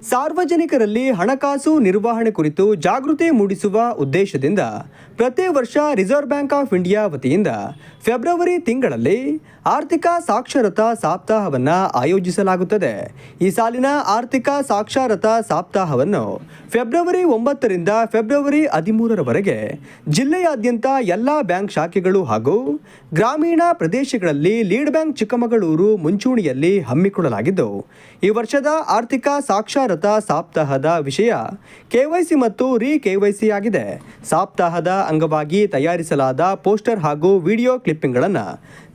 ಸಾರ್ವಜನಿಕರಲ್ಲಿ ಹಣಕಾಸು ನಿರ್ವಹಣೆ ಕುರಿತು ಜಾಗೃತಿ ಮೂಡಿಸುವ ಉದ್ದೇಶದಿಂದ ಪ್ರತಿ ವರ್ಷ ರಿಸರ್ವ್ ಬ್ಯಾಂಕ್ ಆಫ್ ಇಂಡಿಯಾ ವತಿಯಿಂದ ಫೆಬ್ರವರಿ ತಿಂಗಳಲ್ಲಿ ಆರ್ಥಿಕ ಸಾಕ್ಷರತಾ ಸಪ್ತಾಹವನ್ನು ಆಯೋಜಿಸಲಾಗುತ್ತದೆ. ಈ ಸಾಲಿನ ಆರ್ಥಿಕ ಸಾಕ್ಷರತಾ ಸಪ್ತಾಹವನ್ನು ಫೆಬ್ರವರಿ ಒಂಬತ್ತರಿಂದ ಫೆಬ್ರವರಿ ಹದಿಮೂರರವರೆಗೆ ಜಿಲ್ಲೆಯಾದ್ಯಂತ ಎಲ್ಲ ಬ್ಯಾಂಕ್ ಶಾಖೆಗಳು ಹಾಗೂ ಗ್ರಾಮೀಣ ಪ್ರದೇಶಗಳಲ್ಲಿ ಲೀಡ್ ಬ್ಯಾಂಕ್ ಚಿಕ್ಕಮಗಳೂರು ಮುಂಚೂಣಿಯಲ್ಲಿ ಹಮ್ಮಿಕೊಳ್ಳಲಾಗಿದ್ದು, ಈ ವರ್ಷದ ಆರ್ಥಿಕ ಸಾಕ್ಷರತಾ ಸಪ್ತಾಹದ ವಿಷಯ. ಕೆವೈಸಿ ಮತ್ತು ರೀ ಕೆವೈಸಿ ಆಗಿದೆ. ಸಪ್ತಾಹದ ಅಂಗವಾಗಿ ತಯಾರಿಸಲಾದ ಪೋಸ್ಟರ್ ಹಾಗೂ ವಿಡಿಯೋ ಕ್ಲಿಪ್ಪಿಂಗ್ಗಳನ್ನು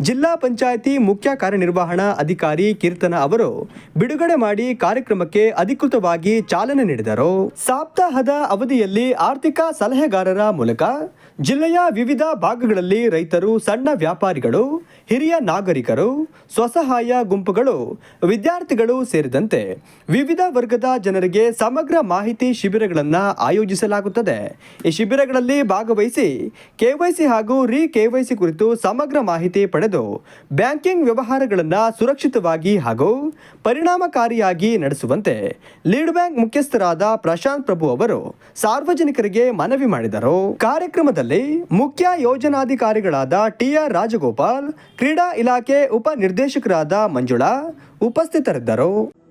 ಜಿಲ್ಲಾ ಪಂಚಾಯಿತಿ ಮುಖ್ಯ ಕಾರ್ಯನಿರ್ವಹಣಾ ಅಧಿಕಾರಿ ಕೀರ್ತನ ಅವರು ಬಿಡುಗಡೆ ಮಾಡಿ ಕಾರ್ಯಕ್ರಮಕ್ಕೆ ಅಧಿಕೃತವಾಗಿ ಚಾಲನೆ ನೀಡಿದರು. ಸಪ್ತಾಹದ ಅವಧಿಯಲ್ಲಿ ಆರ್ಥಿಕ ಸಲಹೆಗಾರರ ಮೂಲಕ ಜಿಲ್ಲೆಯ ವಿವಿಧ ಭಾಗಗಳಲ್ಲಿ ರೈತರು ಸಣ್ಣ ವ್ಯಾಪಾರಿಗಳು ಹಿರಿಯ ನಾಗರಿಕರು, ಸ್ವಸಹಾಯ ಗುಂಪುಗಳು, ವಿದ್ಯಾರ್ಥಿಗಳು ಸೇರಿದಂತೆ ವಿವಿಧ ವರ್ಗದ ಜನರಿಗೆ ಸಮಗ್ರ ಮಾಹಿತಿ ಶಿಬಿರಗಳನ್ನು ಆಯೋಜಿಸಲಾಗುತ್ತದೆ. ಈ ಶಿಬಿರಗಳಲ್ಲಿ ಭಾಗವಹಿಸಿ ಕೆವೈಸಿ ಹಾಗೂ ರಿ ಕೆವೈಸಿ ಕುರಿತು ಸಮಗ್ರ ಮಾಹಿತಿ ಪಡೆದು ಬ್ಯಾಂಕಿಂಗ್ ವ್ಯವಹಾರಗಳನ್ನು ಸುರಕ್ಷಿತವಾಗಿ ಹಾಗೂ ಪರಿಣಾಮಕಾರಿಯಾಗಿ ನಡೆಸುವಂತೆ ಲೀಡ್ ಬ್ಯಾಂಕ್ ಮುಖ್ಯಸ್ಥರಾದ ಪ್ರಶಾಂತ್ ಪ್ರಭು ಅವರು ಸಾರ್ವಜನಿಕರಿಗೆ ಮನವಿ ಮಾಡಿದರು. ಕಾರ್ಯಕ್ರಮದಲ್ಲಿ ಮುಖ್ಯ ಯೋಜನಾಧಿಕಾರಿಗಳಾದ ಟಿಆರ್ ರಾಜಗೋಪಾಲ್ ಕ್ರೀಡಾ ಇಲಾಖೆ ಉಪ ನಿರ್ದೇಶಕರಾದ ಮಂಜುಳಾ ಉಪಸ್ಥಿತರಿದ್ದರು.